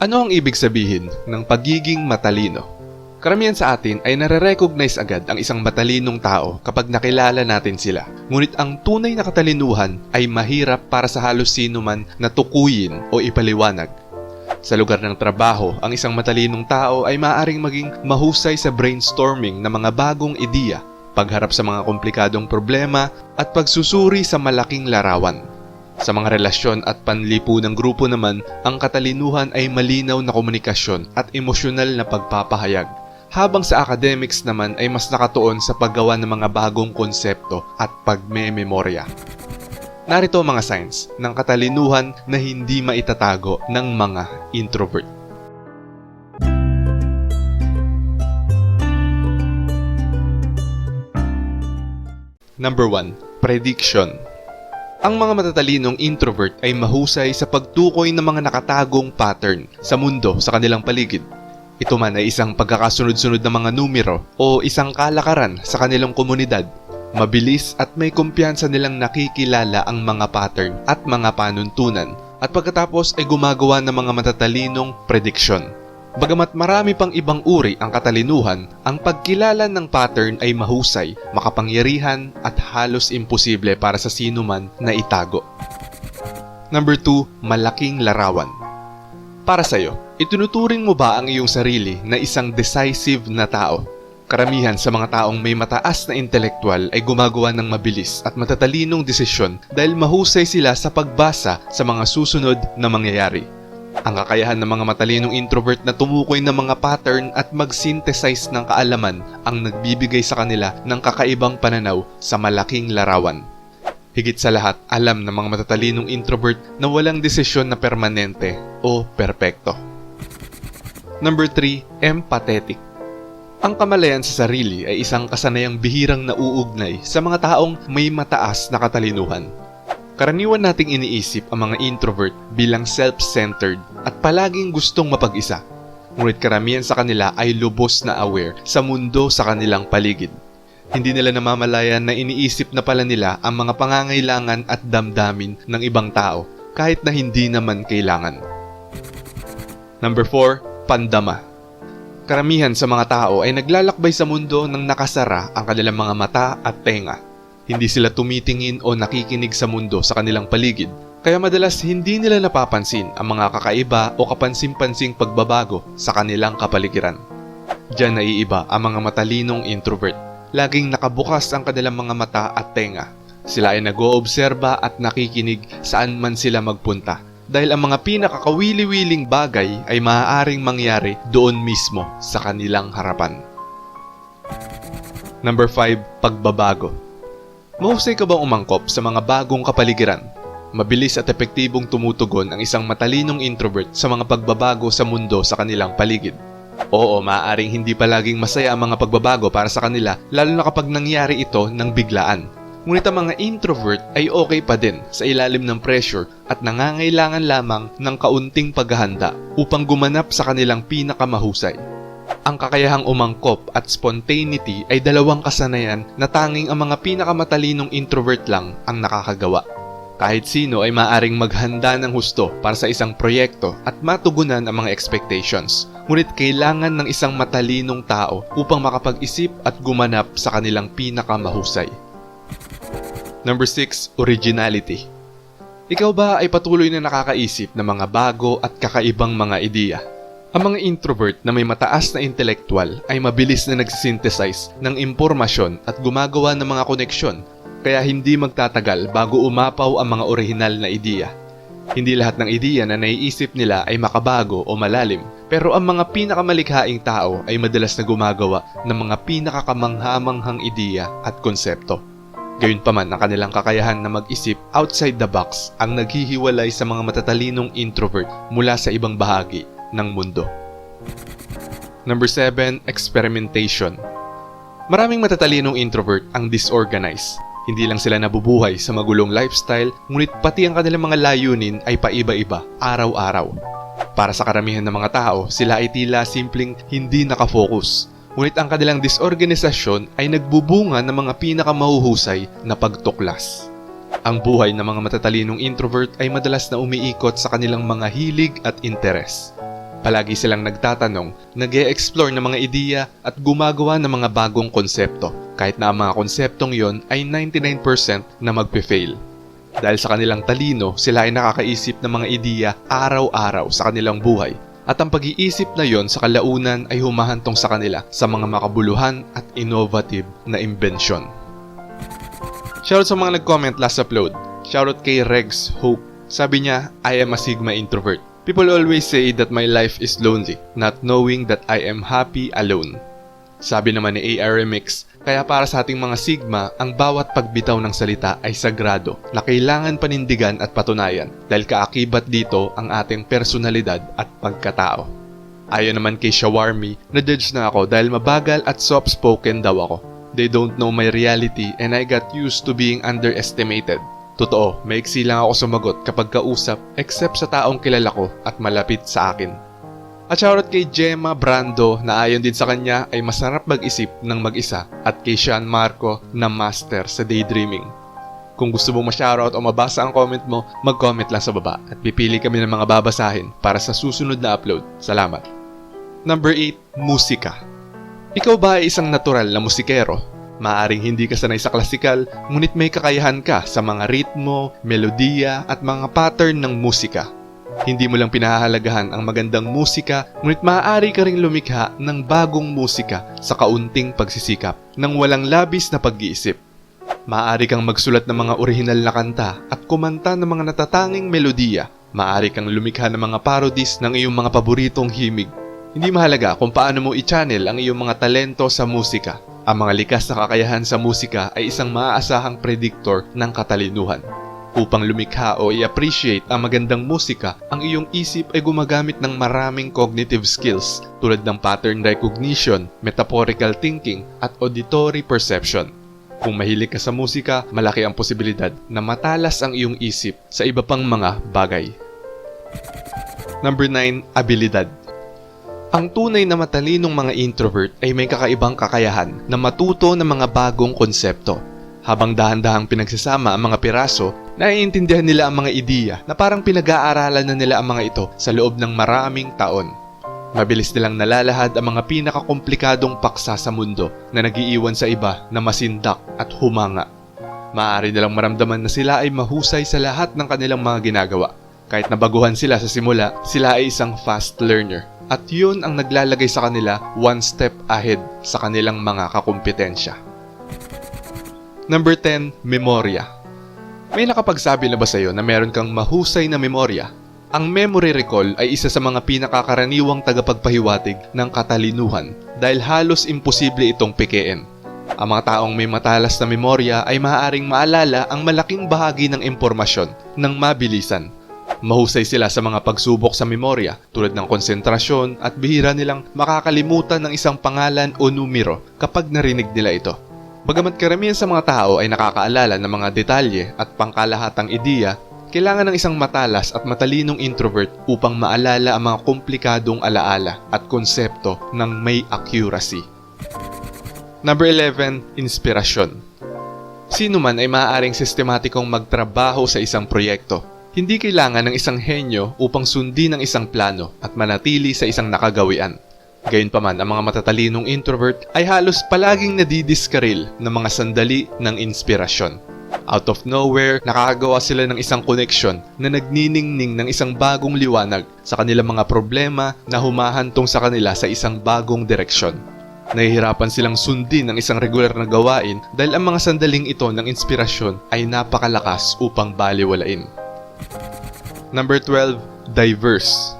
Ano ang ibig sabihin ng pagiging matalino? Karamihan sa atin ay nare-recognize agad ang isang matalinong tao kapag nakilala natin sila. Ngunit ang tunay na katalinuhan ay mahirap para sa halos sino man na tukuyin o ipaliwanag. Sa lugar ng trabaho, ang isang matalinong tao ay maaaring maging mahusay sa brainstorming ng mga bagong ideya, pagharap sa mga komplikadong problema, at pagsusuri sa malaking larawan. Sa mga relasyon at panlipu ng grupo naman, ang katalinuhan ay malinaw na komunikasyon at emosyonal na pagpapahayag. Habang sa academics naman ay mas nakatuon sa paggawa ng mga bagong konsepto at pagme-memorya. Narito mga signs ng katalinuhan na hindi maitatago ng mga introvert. Number 1. Prediction Ang mga matatalinong introvert ay mahusay sa pagtukoy ng mga nakatagong pattern sa mundo sa kanilang paligid. Ito man ay isang pagkakasunod-sunod ng mga numero o isang kalakaran sa kanilang komunidad. Mabilis at may kumpiyansa nilang nakikilala ang mga pattern at mga panuntunan at pagkatapos ay gumagawa ng mga matatalinong prediction. Bagamat marami pang ibang uri ang katalinuhan, ang pagkilala ng pattern ay mahusay, makapangyarihan at halos imposible para sa sino man na itago. Number 2, malaking larawan. Para sa'yo, itunuturing mo ba ang iyong sarili na isang decisive na tao? Karamihan sa mga taong may mataas na intelektual ay gumagawa ng mabilis at matatalinong desisyon dahil mahusay sila sa pagbasa sa mga susunod na mangyayari. Ang kakayahan ng mga matalinong introvert na tumukoy ng mga pattern at mag-synthesize ng kaalaman ang nagbibigay sa kanila ng kakaibang pananaw sa malaking larawan. Higit sa lahat, alam ng mga matatalinong introvert na walang desisyon na permanente o perpekto. Number 3, empathetic. Ang kamalayan sa sarili ay isang kasanayang bihirang nauugnay sa mga taong may mataas na katalinuhan. Karaniwan nating iniisip ang mga introvert bilang self-centered at palaging gustong mapag-isa. Ngunit karamihan sa kanila ay lubos na aware sa mundo sa kanilang paligid. Hindi nila namamalayan na iniisip na pala nila ang mga pangangailangan at damdamin ng ibang tao kahit na hindi naman kailangan. Number 4, pandama. Karamihan sa mga tao ay naglalakbay sa mundo nang nakasara ang kanilang mga mata at tenga. Hindi sila tumitingin o nakikinig sa mundo sa kanilang paligid, kaya madalas hindi nila napapansin ang mga kakaiba o kapansin-pansing pagbabago sa kanilang kapaligiran. Diyan naiiba ang mga matalinong introvert. Laging nakabukas ang kanilang mga mata at tenga. Sila ay nag-oobserba at nakikinig saan man sila magpunta dahil ang mga pinakakawili-wiling bagay ay maaaring mangyari doon mismo sa kanilang harapan. Number 5, pagbabago. Mahusay ka bang umangkop sa mga bagong kapaligiran? Mabilis at epektibong tumutugon ang isang matalinong introvert sa mga pagbabago sa mundo sa kanilang paligid. Oo, maaaring hindi palaging masaya ang mga pagbabago para sa kanila lalo na kapag nangyari ito ng biglaan. Ngunit ang mga introvert ay okay pa din sa ilalim ng pressure at nangangailangan lamang ng kaunting paghahanda upang gumanap sa kanilang pinakamahusay. Ang kakayahang umangkop at spontaneity ay dalawang kasanayan na tanging ang mga pinakamatalinong introvert lang ang nakakagawa. Kahit sino ay maaring maghanda ng husto para sa isang proyekto at matugunan ang mga expectations. Ngunit kailangan ng isang matalinong tao upang makapag-isip at gumanap sa kanilang pinakamahusay. Number 6, originality. Ikaw ba ay patuloy na nakakaisip ng mga bago at kakaibang mga ideya? Ang mga introvert na may mataas na intelektual ay mabilis na nagsisynthesize ng impormasyon at gumagawa ng mga koneksyon kaya hindi magtatagal bago umapaw ang mga orihinal na ideya. Hindi lahat ng ideya na naiisip nila ay makabago o malalim, pero ang mga pinakamalikhaing tao ay madalas na gumagawa ng mga pinakakamanghamanghang ideya at konsepto. Gayunpaman ang kanilang kakayahan na mag-isip outside the box ang naghihiwalay sa mga matatalinong introvert mula sa ibang bahagi ng mundo. Number 7, experimentation. Maraming matatalinong introvert ang disorganized. Hindi lang sila nabubuhay sa magulong lifestyle, ngunit pati ang kanilang mga layunin ay paiba-iba, araw-araw. Para sa karamihan ng mga tao, sila ay tila simpleng hindi nakafocus. Ngunit ang kanilang disorganisasyon ay nagbubunga ng mga pinakamahuhusay na pagtuklas. Ang buhay ng mga matatalinong introvert ay madalas na umiikot sa kanilang mga hilig at interes. Palagi silang nagtatanong, nag explore ng mga ideya at gumagawa ng mga bagong konsepto kahit na ang mga konseptong yon ay 99% na magpe-fail. Dahil sa kanilang talino, sila ay nakakaisip ng mga ideya araw-araw sa kanilang buhay at ang pag-iisip na yon sa kalaunan ay humahantong sa kanila sa mga makabuluhan at innovative na imbensyon. Shoutout sa mga nag-comment last upload. Shoutout kay Rex Hope. Sabi niya, I am a Sigma introvert. People always say that my life is lonely, not knowing that I am happy alone. Sabi naman ni ARMX, kaya para sa ating mga Sigma, ang bawat pagbitaw ng salita ay sagrado na kailangan panindigan at patunayan dahil kaakibat dito ang ating personalidad at pagkatao. Ayon naman kay Shawarmi, na-judge na ako dahil mabagal at soft-spoken daw ako. They don't know my reality and I got used to being underestimated. Totoo, maiksi lang ako sumagot kapag kausap except sa taong kilala ko at malapit sa akin. At shoutout kay Gemma Brando na ayon din sa kanya ay masarap mag-isip ng mag-isa at kay Sean Marco na master sa daydreaming. Kung gusto mong ma-shoutout o mabasa ang comment mo, mag-comment lang sa baba at pipili kami ng mga babasahin para sa susunod na upload. Salamat. Number 8, musika. Ikaw ba ay isang natural na musikero? Maaring hindi ka sanay sa klasikal, ngunit may kakayahan ka sa mga ritmo, melodiya at mga pattern ng musika. Hindi mo lang pinahahalagahan ang magandang musika, ngunit maaari ka ring lumikha ng bagong musika sa kaunting pagsisikap, ng walang labis na pag-iisip. Maaari kang magsulat ng mga orihinal na kanta at kumanta ng mga natatanging melodiya. Maaari kang lumikha ng mga parodies ng iyong mga paboritong himig. Hindi mahalaga kung paano mo i-channel ang iyong mga talento sa musika. Ang mga likas na kakayahan sa musika ay isang maaasahang predictor ng katalinuhan. Upang lumikha o i-appreciate ang magandang musika, ang iyong isip ay gumagamit ng maraming cognitive skills tulad ng pattern recognition, metaphorical thinking, at auditory perception. Kung mahilig ka sa musika, malaki ang posibilidad na matalas ang iyong isip sa iba pang mga bagay. Number 9, abilidad. Ang tunay na matalinong mga introvert ay may kakaibang kakayahan na matuto ng mga bagong konsepto. Habang dahan-dahang pinagsasama ang mga piraso, naiintindihan nila ang mga ideya na parang pinag-aaralan na nila ang mga ito sa loob ng maraming taon. Mabilis nilang nalalahad ang mga pinakakomplikadong paksa sa mundo na nagiiwan sa iba na masindak at humanga. Maaari nilang maramdaman na sila ay mahusay sa lahat ng kanilang mga ginagawa. Kahit nabaguhan sila sa simula, sila ay isang fast learner. At yun ang naglalagay sa kanila one step ahead sa kanilang mga kakumpetensya. Number 10, memorya. May nakapagsabi na ba sa'yo na meron kang mahusay na memorya? Ang memory recall ay isa sa mga pinakakaraniwang tagapagpahiwatig ng katalinuhan dahil halos imposible itong pikein. Ang mga taong may matalas na memorya ay maaaring maalala ang malaking bahagi ng impormasyon ng mabilisan. Mahusay sila sa mga pagsubok sa memorya tulad ng konsentrasyon at bihira nilang makakalimutan ng isang pangalan o numero kapag narinig nila ito. Bagamat karamihan sa mga tao ay nakakaalala ng mga detalye at pangkalahatang ideya, kailangan ng isang matalas at matalinong introvert upang maalala ang mga komplikadong alaala at konsepto ng may accuracy. Number 11, inspirasyon. Sino man ay maaaring sistematikong magtrabaho sa isang proyekto. Hindi kailangan ng isang henyo upang sundin ang isang plano at manatili sa isang nakagawian. Gayunpaman, ang mga matatalinong introvert ay halos palaging nadidiskaril ng mga sandali ng inspirasyon. Out of nowhere, nakakagawa sila ng isang koneksyon na nagniningning ng isang bagong liwanag sa kanilang mga problema na humahantong sa kanila sa isang bagong direksyon. Nahihirapan silang sundin ng isang regular na gawain dahil ang mga sandaling ito ng inspirasyon ay napakalakas upang baliwalain. Number 12, diverse.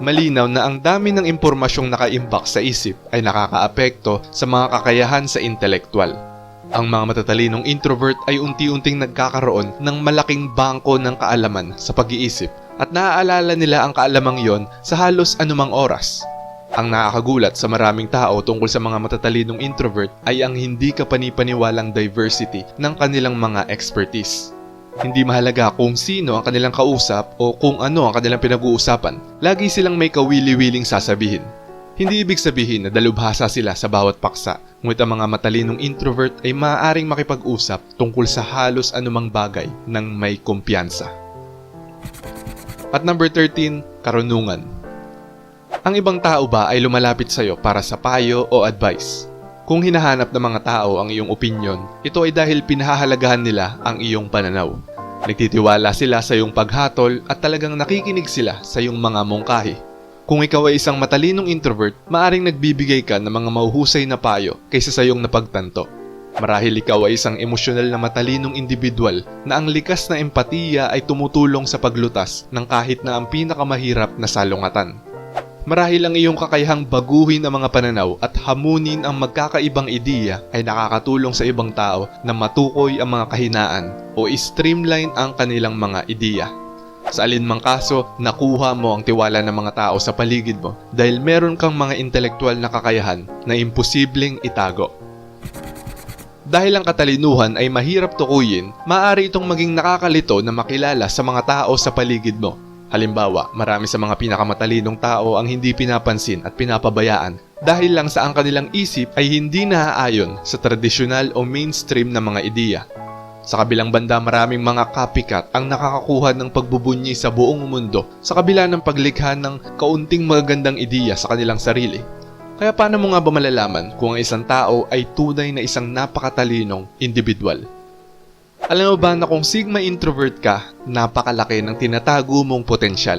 Malinaw na ang dami ng impormasyong nakaimbak sa isip ay nakakaapekto sa mga kakayahan sa intelektual. Ang mga matatalinong introvert ay unti-unting nagkakaroon ng malaking bangko ng kaalaman sa pag-iisip at naaalala nila ang kaalamang yon sa halos anumang oras. Ang nakakagulat sa maraming tao tungkol sa mga matatalinong introvert ay ang hindi kapanipaniwalang diversity ng kanilang mga expertise. Hindi mahalaga kung sino ang kanilang kausap o kung ano ang kanilang pinag-uusapan. Lagi silang may kawili-wiling sasabihin. Hindi ibig sabihin na dalubhasa sila sa bawat paksa, ngunit ang mga matalinong introvert ay maaaring makipag-usap tungkol sa halos anumang bagay ng may kumpiyansa. At number 13, karunungan. Ang ibang tao ba ay lumalapit sa'yo para sa payo o advice? Kung hinahanap ng mga tao ang iyong opinion, ito ay dahil pinahahalagahan nila ang iyong pananaw. Nagtitiwala sila sa iyong paghatol at talagang nakikinig sila sa iyong mga mungkahi. Kung ikaw ay isang matalinong introvert, maaring nagbibigay ka ng mga mauhusay na payo kaysa sa iyong napagtanto. Marahil ikaw ay isang emosyonal na matalinong individual na ang likas na empatiya ay tumutulong sa paglutas ng kahit na ang pinakamahirap na salungatan. Marahil ang iyong kakayahang baguhin ang mga pananaw at hamunin ang magkakaibang ideya ay nakakatulong sa ibang tao na matukoy ang mga kahinaan o streamline ang kanilang mga ideya. Sa alinmang kaso, nakuha mo ang tiwala ng mga tao sa paligid mo dahil meron kang mga intelektual na kakayahan na imposibleng itago. Dahil ang katalinuhan ay mahirap tukuyin, maaari itong maging nakakalito na makilala sa mga tao sa paligid mo. Halimbawa, marami sa mga pinakamatalinong tao ang hindi pinapansin at pinapabayaan dahil lang sa ang kanilang isip ay hindi naaayon sa tradisyonal o mainstream na mga ideya. Sa kabilang banda maraming mga copycat ang nakakakuha ng pagbubunyi sa buong mundo sa kabila ng paglikha ng kaunting magagandang ideya sa kanilang sarili. Kaya paano mo nga ba malalaman kung ang isang tao ay tunay na isang napakatalinong individual? Alam mo ba na kung sigma introvert ka, napakalaki ng tinatago mong potensyal?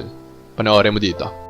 Panoorin mo dito.